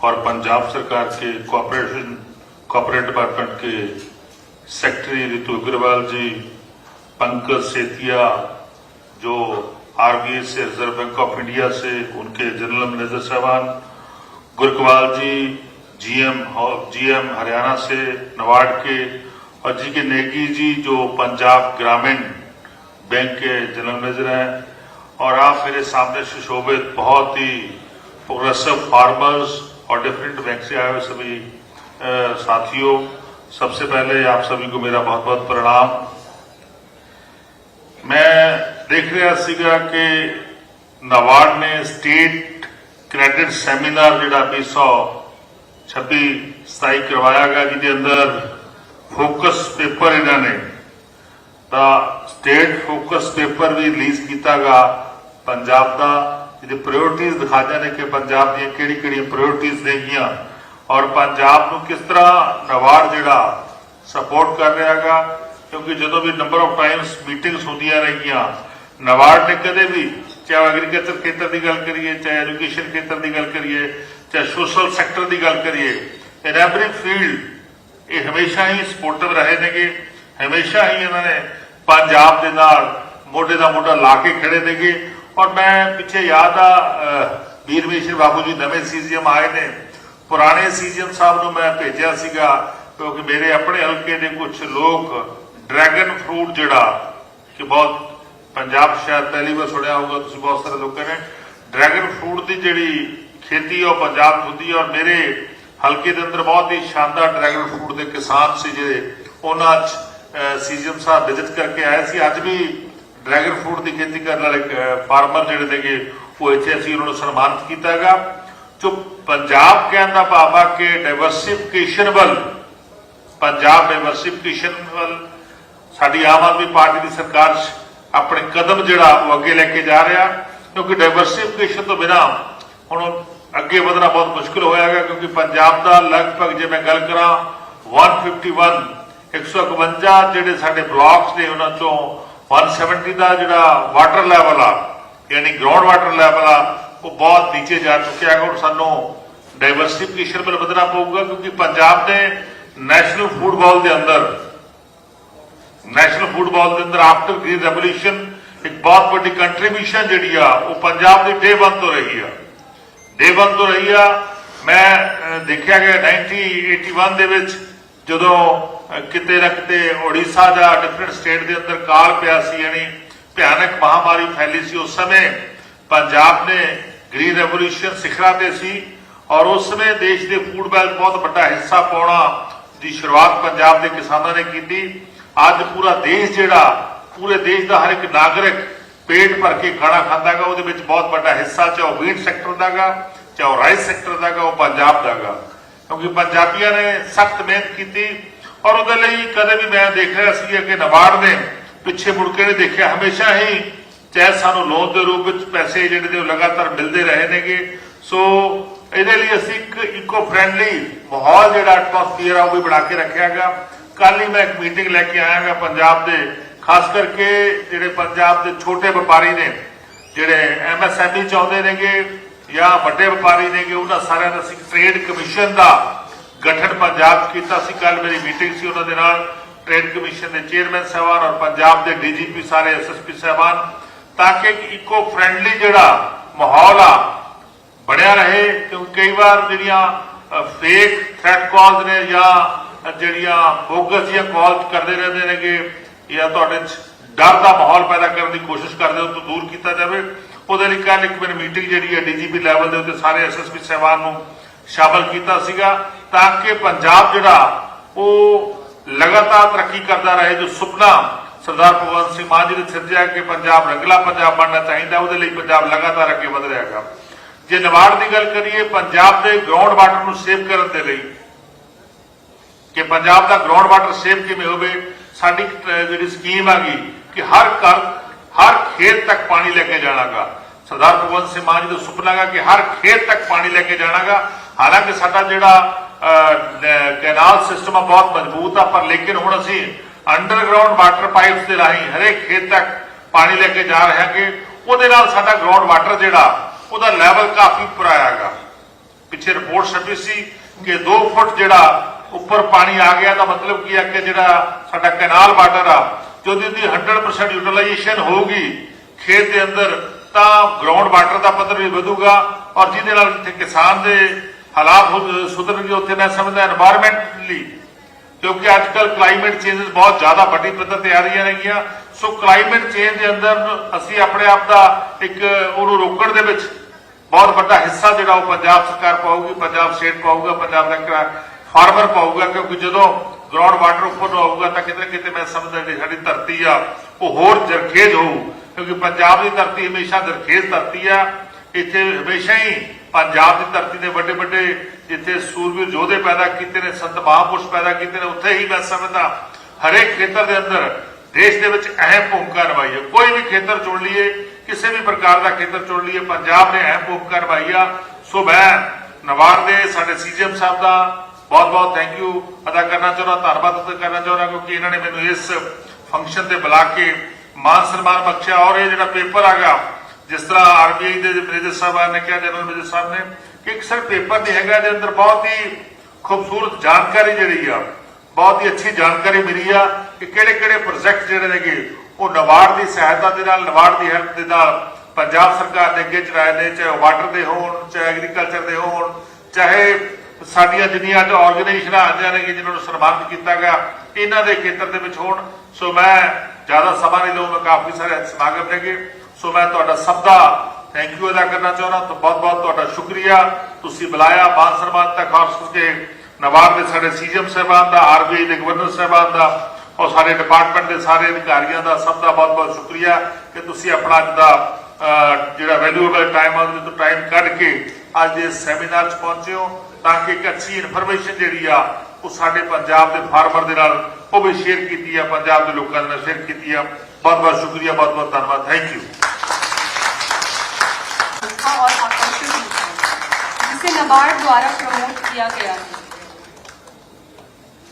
اور پنجاب سرکار کے کوپریشن کوپریٹ ڈپارٹمنٹ کے سیکٹری ریتو اگروال جی پنکج سیتیا، جو آر بی ایس سے ریزرو بینک آف انڈیا سے، ان کے جنرل مینیجر صاحبان، Garkwal ji G M G M Haryana سے نوارڈ کے، اور جی کے نیکی جی جو پنجاب گرامین بینک کے جنرل مینیجر ہیں۔ اور آپ میرے سامنے ششوبت بہت ہی پروگرسو فارمرز اور ڈیفرنٹ بینک سے آئے ہوئے سبھی ساتھیوں، سب سے پہلے آپ سبھی کو میرا بہت بہت پرنام۔ میں دیکھ رہا سا کہ نوارڈ نے اسٹیٹ کریڈٹ سیمینار جڑا بھی سو چھبی ستائی کروایا گیا جی اندر فوکس پیپر انہوں نے۔ دا اسٹیٹ فوکس پیپر بھی ریلیز کیتا گا پنجاب دا۔ ਜਿਹਦੇ ਪ੍ਰਾਇੋਰਟੀਜ਼ ਦਿਖਾਈਆਂ ਨੇ ਕਿ ਪੰਜਾਬ ਦੀਆਂ ਕਿਹੜੀ ਕਿਹੜੀਆਂ ਪ੍ਰਾਇੋਰਟੀਜ਼ ਨੇਗੀਆਂ ਔਰ ਪੰਜਾਬ ਨੂੰ ਕਿਸ ਤਰ੍ਹਾਂ ਨਵਾਡ ਜਿਹੜਾ ਸਪੋਰਟ ਕਰ ਰਿਹਾਗਾ ਕਿਉਂਕਿ ਜਦੋਂ ਵੀ ਨੰਬਰ ਆਫ ਟਾਈਮਸ ਮੀਟਿੰਗਸ ਹੁੰਦੀਆਂ ਰਹੀਆਂ ਨਵਾਡ ਨੇ ਕਦੇ ਵੀ ਚਾਹੇ ਐਗਰੀਕਲਚਰ ਖੇਤਰ ਦੀ ਗੱਲ ਕਰੀਏ, ਚਾਹੇ ਐਜੂਕੇਸ਼ਨ ਖੇਤਰ ਦੀ ਗੱਲ ਕਰੀਏ, ਚਾਹੇ ਸੋਸ਼ਲ ਸੈਕਟਰ ਦੀ ਗੱਲ ਕਰੀਏ ਇਨ ਐਵਰੀ ਫੀਲਡ ਇਹ ਹਮੇਸ਼ਾ ਹੀ ਸਪੋਰਟਿਵ ਰਹੇ ਨੇਗੇ, ਹਮੇਸ਼ਾ ਹੀ ਇਹਨਾਂ ਨੇ ਪੰਜਾਬ ਦੇ ਨਾਲ ਮੋਢੇ ਦਾ ਮੋਢਾ ਲਾ ਕੇ ਖੜੇ ਨੇਗੇ ਔਰ ਮੈਂ ਪਿੱਛੇ ਯਾਦ ਆ ਅਹ, ਵੀਰ ਮੇਸ਼ਰ ਬਾਬੂ ਜੀ ਨਵੇਂ ਸੀਜ਼ੀਐਮ ਆਏ ਨੇ। ਪੁਰਾਣੇ ਸੀਜ਼ੀਐਮ ਸਾਹਿਬ ਨੂੰ ਮੈਂ ਭੇਜਿਆ ਸੀਗਾ ਕਿਉਂਕਿ ਮੇਰੇ ਆਪਣੇ ਹਲਕੇ ਦੇ ਕੁਝ ਲੋਕ ਡਰੈਗਨ ਫਰੂਟ ਜਿਹੜਾ ਕਿ ਬਹੁਤ ਪੰਜਾਬ ਸ਼ਾਇਦ ਪਹਿਲੀ ਵਾਰ ਸੁਣਿਆ ਹੋਊਗਾ ਤੁਸੀਂ ਬਹੁਤ ਸਾਰੇ ਲੋਕਾਂ ਨੇ ਡਰੈਗਨ ਫਰੂਟ ਦੀ ਜਿਹੜੀ ਖੇਤੀ ਉਹ ਪੰਜਾਬ 'ਚ ਹੁੰਦੀ ਔਰ ਮੇਰੇ ਹਲਕੇ ਦੇ ਅੰਦਰ ਬਹੁਤ ਹੀ ਸ਼ਾਨਦਾਰ ਡਰੈਗਨ ਫਰੂਟ ਦੇ ਕਿਸਾਨ ਸੀ ਜਿਹੜੇ ਉਹਨਾਂ 'ਚ ਸੀਜ਼ਨ ਸਾਹਿਬ ਵਿਜ਼ਿਟ ਕਰਕੇ ਆਏ ਸੀ। ਅੱਜ ਵੀ ਡਰੈਗਨ ਫਰੂਟ ਦੀ ਖੇਤੀ ਕਰਨ ਵਾਲੇ ਫਾਰਮਰ ਜਿਹੜੇ ਨੇਗੇ, ਉਹ ਇੱਥੇ ਅਸੀਂ ਉਹਨਾਂ ਨੂੰ ਸਨਮਾਨਿਤ ਕੀਤਾ ਹੈਗਾ। ਜੋ ਪੰਜਾਬ ਕਹਿਣ ਦਾ ਭਾਵ ਆ ਕਿ ਡਾਈਵਰਸਿਫਿਕੇਸ਼ਨ ਵੱਲ, ਪੰਜਾਬ ਡਾਈਵਰਸਿਫਿਕੇਸ਼ਨ ਵੱਲ ਸਾਡੀ ਆਮ ਆਦਮੀ ਪਾਰਟੀ ਦੀ ਸਰਕਾਰ ਆਪਣੇ ਕਦਮ ਜਿਹੜਾ ਉਹ ਅੱਗੇ ਲੈ ਕੇ ਜਾ ਰਿਹਾ, ਕਿਉਂਕਿ ਡਾਈਵਰਸਿਫਿਕੇਸ਼ਨ ਤੋਂ ਬਿਨਾ ਹੁਣ ਅੱਗੇ ਵਧਣਾ ਬਹੁਤ ਮੁਸ਼ਕਲ ਹੋਇਆਗਾ ਕਿਉਂਕਿ ਪੰਜਾਬ ਦਾ ਲਗਭਗ ਜੇ ਮੈਂ ਗੱਲ ਕਰਾਂ 151 151 ਜਿਹੜੇ ਸਾਡੇ ਬਲਾਕਸ ਨੇ ਉਹਨਾਂ ਚੋਂ 170 ਦਾ ਜਿਹੜਾ ਵਾਟਰ ਲੈਵਲ ਆ ਯਾਨੀ ਗਰਾਊਂਡ ਵਾਟਰ ਲੈਵਲ ਆ ਉਹ ਬਹੁਤ ਨੀਚੇ ਜਾ ਚੁੱਕਿਆ ਹੈ ਹੁਣ ਸਾਨੂੰ ਡਾਈਵਰਸਿਫਿਕੇਸ਼ਨ ਵੱਲ ਵਧਣਾ ਪਊਗਾ ਕਿਉਂਕਿ ਪੰਜਾਬ ਦੇ ਨੈਸ਼ਨਲ ਫੁੱਟਬਾਲ ਦੇ ਅੰਦਰ ਨੈਸ਼ਨਲ ਫੁੱਟਬਾਲ ਦੇ ਅੰਦਰ ਆਫਟਰ ਗ੍ਰੀਨ ਰੈਵੋਲੂਸ਼ਨ ਇੱਕ ਬਹੁਤ ਵੱਡੀ ਕੰਟਰੀਬਿਊਸ਼ਨ ਜਿਹੜੀ ਆ ਉਹ ਪੰਜਾਬ ਦੀ ਡੇ ਵਨ ਤੋਂ ਰਹੀ ਆ। ਡੇ ਵਨ ਤੋਂ ਰਹੀ ਆ ਮੈਂ ਅਹ, ਦੇਖਿਆ ਕਿ 1981 ਦੇ ਵਿੱਚ ਜਦੋਂ ਕਿਤੇ ਨਾ ਕਿਤੇ ਓਡੀਸ਼ਾ ਜਾਂ ਡਿਫਰੈਂਟ ਸਟੇਟ ਦੇ ਅੰਦਰ ਕਾਲ ਪਿਆ ਸੀ, ਯਾਨੀ ਭਿਆਨਕ ਮਹਾਮਾਰੀ ਫੈਲੀ ਸੀ ਉਸ ਸਮੇਂ। ਪੰਜਾਬ ਨੇ ਗ੍ਰੀਨ ਰੈਵੋਲੂਸ਼ਨ ਸਿਖਰਾਂ ਤੇ ਸੀ ਔਰ ਉਸ ਸਮੇਂ ਦੇਸ਼ ਦੇ ਫੂਡ ਬੈਂਕ ਬਹੁਤ ਵੱਡਾ ਹਿੱਸਾ ਪਾਉਣਾ ਦੀ ਸ਼ੁਰੂਆਤ ਪੰਜਾਬ ਦੇ ਕਿਸਾਨਾਂ ਨੇ ਕੀਤੀ। ਅੱਜ ਪੂਰਾ ਦੇਸ਼ ਜਿਹੜਾ, ਪੂਰੇ ਦੇਸ਼ ਦਾ ਹਰ ਇੱਕ ਨਾਗਰਿਕ ਪੇਟ ਭਰ ਕੇ ਖਾਣਾ ਖਾਂਦਾ ਹੈਗਾ, ਉਹਦੇ ਵਿੱਚ ਬਹੁਤ ਵੱਡਾ ਹਿੱਸਾ, ਚਾਹੇ ਉਹ ਵੀਟ ਸੈਕਟਰ ਦਾਗਾ ਚਾਹੇ ਉਹ ਰਾਈਸ ਸੈਕਟਰ ਦਾਗਾ ਉਹ ਪੰਜਾਬ ਦਾਗਾ ਕਿਉਂਕਿ ਪੰਜਾਬੀਆਂ ਨੇ ਸਖਤ ਮਿਹਨਤ ਕੀਤੀ ਔਰ ਉਹਦੇ ਲਈ ਕਦੇ ਵੀ ਮੈਂ ਦੇਖ ਰਿਹਾ ਸੀ ਕਿ ਨਵਾੜ ਨੇ ਪਿੱਛੇ ਮੁੜ ਕੇ ਨਹੀਂ ਦੇਖਿਆ, ਹਮੇਸ਼ਾ ਹੀ ਚਾਹੇ ਸਾਨੂੰ ਲੋਨ ਦੇ ਰੂਪ ਵਿੱਚ ਪੈਸੇ ਜਿਹੜੇ ਨੇ ਲਗਾਤਾਰ ਮਿਲਦੇ ਰਹੇ ਨੇਗੇ। ਸੋ ਇਹਦੇ ਲਈ ਅਸੀਂ ਇੱਕ ਇਕੋ ਫ੍ਰੈਂਡਲੀ ਮਾਹੌਲ ਜਿਹੜਾ ਐਟਮੋਸਫੀਅਰ ਆ, ਉਹ ਵੀ ਬਣਾ ਕੇ ਰੱਖਿਆਗਾ। ਕੱਲ ਹੀ ਮੈਂ ਇੱਕ ਮੀਟਿੰਗ ਲੈ ਕੇ ਆਇਆਗਾ ਪੰਜਾਬ ਦੇ, ਖਾਸ ਕਰਕੇ ਜਿਹੜੇ ਪੰਜਾਬ ਦੇ ਛੋਟੇ ਵਪਾਰੀ ਨੇ, ਜਿਹੜੇ ਐਮਐਸਐਮਈ ਚਾਹੁੰਦੇ ਨੇਗੇ ਜਾਂ ਵੱਡੇ ਵਪਾਰੀ ਨੇਗੇ, ਉਹਨਾਂ ਸਾਰਿਆਂ ਦਾ ਅਸੀਂ ਟ੍ਰੇਡ ਕਮਿਸ਼ਨ ਦਾ ਗਠਨ ਪੰਜਾਬ 'ਚ ਕੀਤਾ ਸੀ ਕੱਲ ਮੇਰੀ ਮੀਟਿੰਗ ਸੀ ਉਹਨਾਂ ਦੇ ਨਾਲ। ਟ੍ਰੇਡ ਕਮਿਸ਼ਨ ਦੇ ਚੇਅਰਮੈਨ ਸਾਹਿਬਾਨ ਔਰ ਪੰਜਾਬ ਦੇ ਡੀਜੀਪੀ ਸਾਰੇ ਐਸਐਸਪੀ ਸਾਹਿਬਾਨ, ਤਾਂ ਕਿ ਇਕੋ ਫ੍ਰੈਂਡਲੀ ਜਿਹੜਾ ਮਾਹੌਲ ਆ, ਬਣਿਆ ਰਹੇ, ਕਿਉਂਕਿ ਕਈ ਵਾਰ ਜਿਹੜੀਆਂ ਫੇਕ ਥ੍ਰੈਟ ਕਾਲਸ ਨੇ ਜਾਂ ਜਿਹੜੀਆਂ ਬੋਗਸ ਜਾਂ ਕਾਲ ਕਰਦੇ ਰਹਿੰਦੇ ਨੇਗੇ, ਜਾਂ ਤੁਹਾਡੇ 'ਚ ਡਰ ਦਾ ਮਾਹੌਲ ਪੈਦਾ ਕਰਨ ਦੀ ਕੋਸ਼ਿਸ਼ ਕਰਦੇ ਹੋ ਤੋਂ ਦੂਰ ਕੀਤਾ ਜਾਵੇ। ਉਹਦੇ ਲਈ ਕੱਲ ਇੱਕ ਮੇਰੀ ਮੀਟਿੰਗ ਜਿਹੜੀ ਹੈ ਡੀਜੀਪੀ ਲੈਵਲ ਦੇ ਉੱਤੇ ਸਾਰੇ ਐਸਐਸਪੀ ਸਾਹਿਬਾਨ ਨੂੰ ਸ਼ਾਮਲ ਕੀਤਾ ਸੀਗਾ। ਤਾਂ ਕਿ ਪੰਜਾਬ ਜਿਹੜਾ, ਉਹ ਲਗਾਤਾਰ ਤਰੱਕੀ ਕਰਦਾ ਰਹੇ, ਜੋ ਸੁਪਨਾ ਸਰਦਾਰ ਭਗਵੰਤ ਸਿੰਘ ਮਾਨ ਜੀ ਨੇ ਸਿਰਜਿਆ ਕਿ ਪੰਜਾਬ ਰੰਗਲਾ ਪੰਜਾਬ ਬਣਨਾ ਚਾਹੀਦਾ, ਉਹਦੇ ਲਈ ਪੰਜਾਬ ਲਗਾਤਾਰ ਅੱਗੇ ਵਧ ਰਿਹਾ ਹੈਗਾ। ਜੇ ਨਵਾੜ ਦੀ ਗੱਲ ਕਰੀਏ, ਪੰਜਾਬ ਦੇ ਗਰਾਊਂਡ ਵਾਟਰ ਨੂੰ ਸੇਵ ਕਰਨ ਦੇ ਲਈ, ਕਿ ਪੰਜਾਬ ਦਾ ਗਰਾਊਂਡ ਵਾਟਰ ਸੇਵ ਕਿਵੇਂ ਹੋਵੇ, ਸਾਡੀ ਜਿਹੜੀ ਸਕੀਮ ਆ ਗਈ, ਕਿ ਹਰ ਘਰ, ਹਰ ਖੇਤ ਤੱਕ ਪਾਣੀ ਲੈ ਕੇ ਜਾਣਾਗਾ। ਸਰਦਾਰ ਭਗਵੰਤ ਸਿੰਘ ਮਾਨ ਜੀ ਦਾ ਸੁਪਨਾ ਹੈਗਾ ਕਿ ਹਰ ਖੇਤ ਤੱਕ ਪਾਣੀ ਲੈ ਕੇ ਜਾਣਾਗਾ। ਹਾਲਾਂਕਿ ਸਾਡਾ ਜਿਹੜਾ ਕੈਨਾਲ ਸਿਸਟਮ ਆ, ਬਹੁਤ ਮਜ਼ਬੂਤ ਆ, ਪਰ ਲੇਕਿਨ ਹੁਣ ਅਸੀਂ ਅੰਡਰਗਰਾਉਂਡ ਵਾਟਰ ਪਾਈਪਸ ਦੇ ਰਾਹੀਂ ਹਰੇਕ ਖੇਤ ਤੱਕ ਪਾਣੀ ਲੈ ਕੇ ਜਾ ਰਹੇ ਹਾਂਗੇ। ਉਹਦੇ ਨਾਲ ਸਾਡਾ ਗਰਾਊਂਡ ਵਾਟਰ ਜਿਹੜਾ, ਉਹਦਾ ਲੈਵਲ ਕਾਫੀ ਉੱਪਰ ਆਇਆਗਾ ਪਿੱਛੇ ਰਿਪੋਰਟ ਛਪੀ ਸੀ ਕਿ 2 ਫੁੱਟ ਜਿਹੜਾ ਉੱਪਰ ਪਾਣੀ ਆ ਗਿਆ, ਤਾਂ ਮਤਲਬ ਕੀ ਆ ਕਿ ਜਿਹੜਾ ਸਾਡਾ ਕੈਨਾਲ ਵਾਟਰ ਆ ਜਦੋਂ ਉਹਦੀ ਉਹਦੀ 100% ਯੂਟਿਲਾਈਜੇਸ਼ਨ ਹੋਊਗੀ ਖੇਤ ਦੇ ਅੰਦਰ, ਤਾਂ ਗਰਾਊਂਡ ਵਾਟਰ ਦਾ ਪੱਧਰ ਵੀ ਵਧੂਗਾ ਔਰ ਜਿਹਦੇ ਨਾਲ ਇੱਥੇ ਕਿਸਾਨ ਦੇ ਹਾਲਾਤ ਸੁਧਰਨਗੇ ਉੱਥੇ, ਮੈਂ ਸਮਝਦਾ এনवायरमेंटਲੀ ਕਿਉਂਕਿ ਅੱਜ ਕੱਲ ਕਲਾਈਮੇਟ ਚੇਂਜਸ ਬਹੁਤ ਜ਼ਿਆਦਾ ਵੱਡੀ ਪੱਧਰ ਤੇ ਆ ਰਹੀਆਂ ਨੇਗੀਆਂ। ਸੋ ਕਲਾਈਮੇਟ ਚੇਂਜ ਦੇ ਅੰਦਰ ਅਸੀਂ ਆਪਣੇ ਆਪ ਦਾ ਇੱਕ ਉਹਨੂੰ ਰੋਕਣ ਦੇ ਵਿੱਚ ਬਹੁਤ ਵੱਡਾ ਹਿੱਸਾ ਜਿਹੜਾ ਉਹ ਪੰਜਾਬ ਸਰਕਾਰ ਪਾਊਗੀ, ਪੰਜਾਬ ਸਟੇਟ ਪਾਊਗਾ, ਪੰਜਾਬ ਦਾ ਫਾਰਮਰ ਪਾਊਗਾ। ਕਿਉਂਕਿ ਜਦੋਂ ਗਰਾਉਂਡ ਵਾਟਰ ਉੱਪਰ ਆਊਗਾ ਤਾਂ ਕਿਤੇ ਕਿਤੇ ਮੈਂ ਸਮਝਦਾ ਜਿਹੜੀ ਸਾਡੀ ਧਰਤੀ ਆ, ਉਹ ਹੋਰ ਜਰਖੇਜ਼ ਹੋਊ। ਕਿਉਂਕਿ ਪੰਜਾਬ ਦੀ ਧਰਤੀ ਹਮੇਸ਼ਾ ਜਰਖੇਜ਼ ਧਰਤੀ ਆ। ਇੱਥੇ ਹਮੇਸ਼ਾ ਹੀ ਪੰਜਾਬ ਦੀ ਧਰਤੀ ਦੇ ਵੱਡੇ ਵੱਡੇ ਜਿੱਥੇ ਸੂਰਬੀਰ ਯੋਧੇ ਪੈਦਾ ਕੀਤੇ ਨੇ, ਸੰਤ ਮਹਾਂਪੁਰਸ਼ ਪੈਦਾ ਕੀਤੇ ਨੇ, ਉੱਥੇ ਹੀ ਮੈਂ ਸਮਝਦਾ ਹਰੇਕ ਖੇਤਰ ਦੇ ਅੰਦਰ ਦੇਸ਼ ਦੇ ਵਿੱਚ ਅਹਿਮ ਭੂਮਿਕਾ ਨਿਭਾਈ ਹੈ ਕੋਈ ਵੀ ਖੇਤਰ ਚੁਣ ਲਈਏ, ਕਿਸੇ ਵੀ ਪ੍ਰਕਾਰ ਦਾ ਖੇਤਰ ਚੁਣ ਲਈਏ, ਪੰਜਾਬ ਨੇ ਅਹਿਮ ਭੂਮਿਕਾ ਨਿਭਾਈ ਆ। ਸੋ ਮੈਂ ਨਵਾਰ ਦੇ ਸਾਡੇ ਸੀਜੀਐਮ ਸਾਹਿਬ ਦਾ ਬਹੁਤ ਬਹੁਤ ਥੈਂਕ ਯੂ ਅਦਾ ਕਰਨਾ ਚਾਹੁੰਦਾ, ਧੰਨਵਾਦ ਅਦਾ ਕਰਨਾ ਚਾਹੁੰਦਾ, ਕਿਉਂਕਿ ਇਹਨਾਂ ਨੇ ਮੈਨੂੰ ਇਸ ਫੰਕਸ਼ਨ ਤੇ ਬੁਲਾ ਕੇ ਮਾਨ ਸਨਮਾਨ ਬਖਸ਼ਿਆ ਔਰ ਇਹ ਜਿਹੜਾ ਪੇਪਰ ਆਗਾ ਜਿਸ ਤਰ੍ਹਾਂ ਆਰਬੀਆਈ ਦੇ ਮੈਨੇਜਰ ਸਾਹਿਬਾਨ ਨੇ ਕਿਹਾ, ਜਨਰਲ ਮੈਨੇਜਰ ਸਾਹਿਬ ਨੇ, ਕਿ ਇੱਕ ਸਿਰ ਪੇਪਰ ਨਹੀਂ ਹੈਗਾ, ਇਹਦੇ ਅੰਦਰ ਬਹੁਤ ਹੀ ਖੂਬਸੂਰਤ ਜਾਣਕਾਰੀ ਜਿਹੜੀ ਆ, ਬਹੁਤ ਹੀ ਅੱਛੀ ਜਾਣਕਾਰੀ ਮਿਲੀ ਆ ਕਿ ਕਿਹੜੇ ਕਿਹੜੇ ਪ੍ਰੋਜੈਕਟ ਜਿਹੜੇ ਨੇਗੇ, ਉਹ ਨਵਾੜ ਦੀ ਸਹਾਇਤਾ ਦੇ ਨਾਲ ਨਵਾੜ ਦੀ ਹੈਲਪ ਦੇ ਨਾਲ ਪੰਜਾਬ ਸਰਕਾਰ ਨੇ ਅੱਗੇ ਚਲਾਏ ਨੇ, ਚਾਹੇ ਵਾਟਰ ਦੇ ਹੋਣ, ਚਾਹੇ ਐਗਰੀਕਲਚਰ ਦੇ ਹੋਣ, ਚਾਹੇ ਸਾਡੀਆਂ ਜਿੰਨੀਆਂ ਅੱਜ ਆਰਗੇਨਾਈਜੇਸ਼ਨਾਂ ਆਉਂਦੀਆਂ ਨੇ ਜਿਨ੍ਹਾਂ ਨੂੰ ਸਨਮਾਨਿਤ ਕੀਤਾ ਗਿਆ, ਇਹਨਾਂ ਦੇ ਖੇਤਰ ਦੇ ਵਿੱਚ ਹੋਣ। ਸੋ ਮੈਂ ਜ਼ਿਆਦਾ ਸਮਾਂ ਨਹੀਂ ਲਊਂਗਾ, ਕਾਫੀ ਸਾਰੇ ਸਮਾਗਮ ਨੇਗੇ। ਸੋ ਮੈਂ ਤੁਹਾਡਾ ਸਭ ਦਾ ਥੈਂਕ ਯੂ ਅਦਾ ਕਰਨਾ ਚਾਹੁੰਦਾ, ਤਾਂ ਬਹੁਤ ਬਹੁਤ ਤੁਹਾਡਾ ਸ਼ੁਕਰੀਆ। ਤੁਸੀਂ ਬੁਲਾਇਆ ਮਾਨ ਸਨਮਾਨ ਤੱਕ ਖਾਸ ਕਰਕੇ ਨਵਾਬ ਦੇ ਸਾਡੇ ਸੀਐਮ ਸਾਹਿਬਾਨ ਦਾ ਆਰਬੀਆਈ ਦੇ ਗਵਰਨਰ ਸਾਹਿਬਾਨ ਦਾ, ਔਰ ਸਾਰੇ ਡਿਪਾਰਟਮੈਂਟ ਦੇ ਸਾਰੇ ਅਧਿਕਾਰੀਆਂ ਦਾ ਸਭ ਦਾ ਬਹੁਤ ਬਹੁਤ ਸ਼ੁਕਰੀਆ ਕਿ ਤੁਸੀਂ ਆਪਣਾ ਅੱਜ ਦਾ ਜਿਹੜਾ ਵੈਲਿਊਏਬਲ ਟਾਈਮ ਆ, ਉਹਦੇ ਤੋਂ ਟਾਈਮ ਕੱਢ ਕੇ ਅੱਜ ਇਸ ਸੈਮੀਨਾਰ 'ਚ ਪਹੁੰਚੇ ਹੋ, ਤਾਂ ਕਿ ਇੱਕ ਅੱਛੀ ਇਨਫੋਰਮੇਸ਼ਨ ਜਿਹੜੀ ਆ, ਉਹ ਸਾਡੇ ਪੰਜਾਬ ਦੇ ਫਾਰਮਰ ਦੇ ਨਾਲ ਉਹ ਵੀ ਸ਼ੇਅਰ ਕੀਤੀ ਆ ਪੰਜਾਬ ਦੇ ਲੋਕਾਂ ਦੇ ਨਾਲ ਸ਼ੇਅਰ ਕੀਤੀ ਆ ਬਹੁਤ ਬਹੁਤ ਸ਼ੁਕਰੀਆ ਬਹੁਤ ਬਹੁਤ ਧੰਨਵਾਦ ਥੈਂਕ ਯੂ संस्था और आकर्षण होता है जिसे नबार्ड द्वारा प्रमोट किया गया है